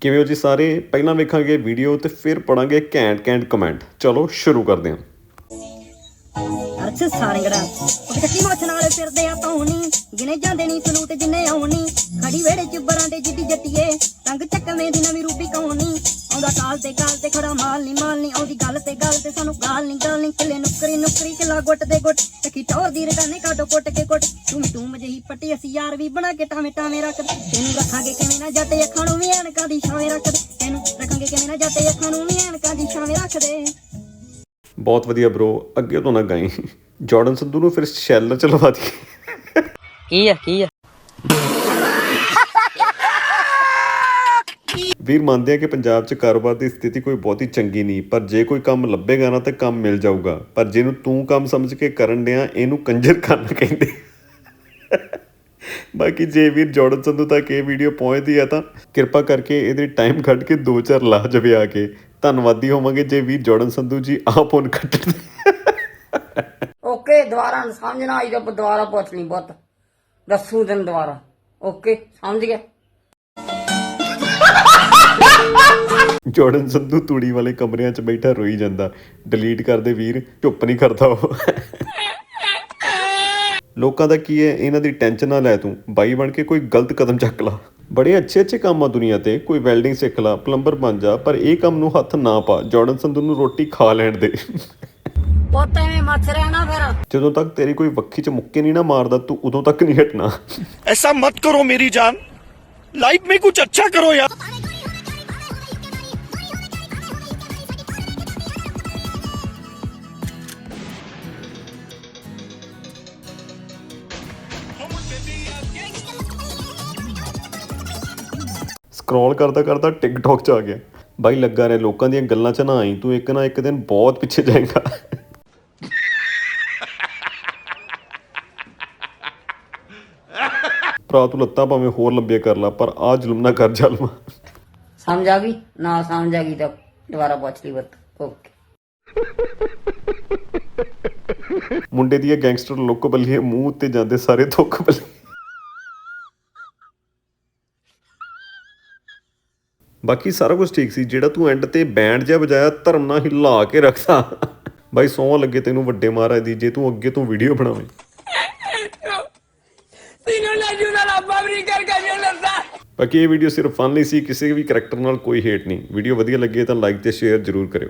ਕਿਵੇਂ ਹੋ ਜੀ ਸਾਰੇ? ਪਹਿਲਾਂ ਵੇਖਾਂਗੇ ਵੀਡੀਓ ਤੇ ਫਿਰ ਪੜਾਂਗੇ ਘੈਂਟ ਘੈਂਟ ਕਮੈਂਟ ਚਲੋ ਸ਼ੁਰੂ ਕਰਦੇ ਹਾਂ। ਅਰਛ ਸਾਰੰਗੜਾ ਉਹ ਕੱਚੀ ਮੋਛ ਨਾਲ ਫਿਰਦੇ ਆ ਤੌਣੀ ਗਿਨੇ ਜਾਂਦੇ ਨਹੀਂ ਸਲੂਟ ਜਿੰਨੇ ਆਉਣੀ। ਖੜੀ ਵੇੜੇ ਚ ਬਰਾਂ ਜਿੱਡੀ ਜੱਟੀਏ। ਰੰਗ ਚੱਕਵੇਂ ਦੀ ਨਵੀਂ ਰੂਪੀ ਕੌਣੀ। ਆਉਂਦਾ ਕਾਲ ਤੇ ਕਾਲ ਤੇ ਖੜਾ ਮਾਲ ਨਹੀਂ ਮਾਲ ਨਹੀਂ ਆਉਂਦੀ ਗੱਲ ਤੇ ਗੱਲ ਤੇ ਸਾਨੂੰ ਗਾਲ ਨਹੀਂ ਗਾਲ ਨਹੀਂ ਕਿਲੇ ਨੁਕਰੀ ਨੁਕਰੀ ਕਿਲਾ ਗੁੱਟ ਦੇ ਗੁੱਟ। ਤਕੀ ਟੋਰ ਦੀ ਰਕਾਨੇ ਕਾਟੋ ਕੁੱਟ ਕੇ ਕੁੱਟ। ਤੂੰ ਤੂੰ ਮਜਹੀ ਪੱਟੀ ਅਸੀਂ ਯਾਰ ਵੀ ਬਣਾ ਕੇ ਟਾਵੇਂ ਟਾਵੇਂ ਰੱਖ ਤੈਨੂੰ ਰੱਖਾਂਗੇ ਕਿਵੇਂ ਨਾ ਜੱਟ ਅੱਖਾਂ ਨੂੰ ਵੀ ਐਨਕਾਂ ਦੀ ਛਾਵੇਂ ਰੱਖ ਤੈਨੂੰ ਰੱਖਾਂਗੇ ਕਿਵੇਂ ਨਾ ਜੱਟ ਅੱਖਾਂ ਨੂੰ ਵੀ ਐਨਕਾਂ ਦੀ ਛਾਵੇਂ ਰੱਖ ਦੇ ਬਹੁਤ ਵਧੀਆ ਬ్రో ਅੱਗੇ ਤੋਂ ਨਾ ਗਾਈ। ਜਾਰਡਨ ਸੰਧੂ ਨੂੰ ਫਿਰ ਸ਼ੈਲਰ ਚ ਲਵਾ ਦੀ। ਕੀ ਆ ਕੀ ਆ? ਵੀਰ ਮੰਨਦੇ ਆ ਕਿ ਪੰਜਾਬ 'ਚ ਕਾਰੋਬਾਰ ਦੀ ਸਥਿਤੀ ਕੋਈ ਬਹੁਤੀ ਚੰਗੀ ਨਹੀਂ, ਪਰ ਜੇ ਕੋਈ ਕੰਮ ਲੱਭੇਗਾ ਨਾ ਤਾਂ ਕੰਮ ਮਿਲ ਜਾਊਗਾ। ਪਰ ਜਿਹਨੂੰ ਤੂੰ ਕੰਮ ਸਮਝ ਕੇ ਕਰਨ ਡਿਆ, ਇਹਨੂੰ ਕੰਜਰ ਖਾਨਾ ਕਹਿੰਦੇ। ਬਾਕੀ ਜੇ ਵੀਰ ਜੋੜਨ ਸੰਧੂ ਤੱਕ ਇਹ ਵੀਡੀਓ ਪਹੁੰਚਦੀ ਆ ਤਾਂ ਕਿਰਪਾ ਕਰਕੇ ਇਹਦੇ ਟਾਈਮ ਕੱਢ ਕੇ ਦੋ ਚਾਰ ਲਾ ਜਵੇ ਆ ਕੇ। ਧੰਨਵਾਦੀ ਹੋਵਾਂਗੇ ਜੇ ਵੀਰ ਜੋੜਨ ਸੰਧੂ ਜੀ ਆਪ ਹੁਣ ਕੱਟਣ ਓਕੇ, ਦੁਬਾਰਾ ਨੀ ਸਮਝਣਾ ਆਈ ਤਾਂ ਦੁਬਾਰਾ ਪੁੱਛ ਲਈ ਪੁੱਤ। ਦੱਸੂ ਤੈਨੂੰ ਦੁਬਾਰਾ। ਓਕੇ, ਸਮਝ ਗਿਆ? ਜੋਰਡਨ ਸੰਧੂ ਤੂੜੀ ਵਾਲੇ ਕਮਰਿਆਂ 'ਚ ਬੈਠਾ ਰੋਈ ਜਾਂਦਾ। ਡਿਲੀਟ ਕਰਦੇ ਵੀਰ ਚੁੱਪ ਨਹੀਂ ਕਰਦਾ ਉਹ। ਲੋਕਾਂ ਦਾ ਕੀ ਹੈ ਇਹਨਾਂ ਦੀ ਟੈਨਸ਼ਨ ਨਾ ਲੈ ਤੂੰ। ਬਾਈ ਬਣ ਕੇ ਕੋਈ ਗਲਤ ਕਦਮ ਚੱਕ ਲਾ। ਬੜੇ ਅੱਛੇ ਅੱਛੇ ਕੰਮ ਆ ਦੁਨੀਆ ਤੇ ਕੋਈ ਵੈਲਡਿੰਗ ਸਿੱਖ ਲਾ ਪਲੰਬਰ ਬਣ ਜਾ ਪਰ ਇਹ ਕੰਮ ਨੂੰ ਹੱਥ ਨਾ ਪਾ ਜਾਰਡਨ ਸੰਧੂ ਨੂੰ ਰੋਟੀ ਖਾ ਲੈਣ ਦੇ। ਪੋਤੇ ਮੇ ਮੱਛ ਰਹਿਣਾ ਫਿਰ। ਜਦੋਂ ਤੱਕ ਤੇਰੀ ਕੋਈ ਵੱਖੀ ਚ ਮੁੱਕੇ ਨਹੀਂ ਨਾ ਮਾਰਦਾ ਤੂੰ ਉਦੋਂ ਤੱਕ ਨਹੀਂ ਹਟਣਾ। ਐਸਾ ਮਤ ਕਰੋ ਮੇਰੀ ਜਾਨ। ਲਾਈਫ ਮੇ ਕੁਝ ਅੱਛਾ ਕਰੋ ਯਾਰ। ਸਕਰੋਲ ਕਰਦਾ ਕਰਦਾ ਟਿਕਟੌਕ 'ਚ ਆ ਗਿਆ। ਬਾਈ ਲੱਗਾ ਰਿਹਾ ਲੋਕਾਂ ਦੀਆਂ ਗੱਲਾਂ 'ਚ ਨਾ ਆਈ ਤੂੰ ਇੱਕ ਨਾ ਇੱਕ ਦਿਨ ਬਹੁਤ ਪਿੱਛੇ ਜਾਏਗਾ। ਭਰਾ ਤੂੰ ਲੱਤਾਂ ਭਾਵੇਂ ਹੋਰ ਲੰਬੀਆਂ ਕਰ ਲਾ ਪਰ ਆ ਜ਼ੁਲਮ ਨਾ ਕਰ ਜ਼ਾਲਮਾ। ਸਮਝ ਆ ਗਈ? ਨਾ ਸਮਝ ਆ ਗਈ ਤਾਂ ਦੁਬਾਰਾ ਪੁੱਛ ਲਈ ਪੁੱਤ ਓਕੇ। ਮੁੰਡੇ ਦੀ ਇਹ ਗੈਂਗਸਟਰ ਲੁੱਕ ਬੱਲੀਏ ਮੂੰਹ ਉੱਤੇ ਜਾਂਦੇ ਸਾਰੇ ਥੁੱਕ ਬੱਲੀ ਬਾਕੀ ਸਾਰਾ ਕੁਝ ਠੀਕ ਸੀ। ਜਿਹੜਾ ਤੂੰ ਐਂਡ ਤੇ ਬੈਂਡ ਜਿਹਾ ਵਜਾਇਆ ਧਰਮ ਨਾਲ ਹਿਲਾ ਕੇ ਰੱਖਦਾ। ਬਾਈ ਸੌਂ ਲੱਗੇ ਤੈਨੂੰ ਵੱਡੇ ਮਹਾਰਾਜ ਦੀ ਜੇ ਤੂੰ ਅੱਗੇ ਤੋਂ ਵੀਡੀਓ ਬਣਾਵੇਂ। ਬਾਕੀ ਇਹ ਵੀਡੀਓ ਸਿਰਫ ਫਨ ਲਈ ਸੀ ਕਿਸੇ ਵੀ ਕਰੈਕਟਰ ਨਾਲ ਕੋਈ ਹੇਟ ਨਹੀਂ। ਵੀਡੀਓ ਵਧੀਆ ਲੱਗੇ ਤਾਂ ਲਾਈਕ ਤੇ ਸ਼ੇਅਰ ਜ਼ਰੂਰ ਕਰਿਓ।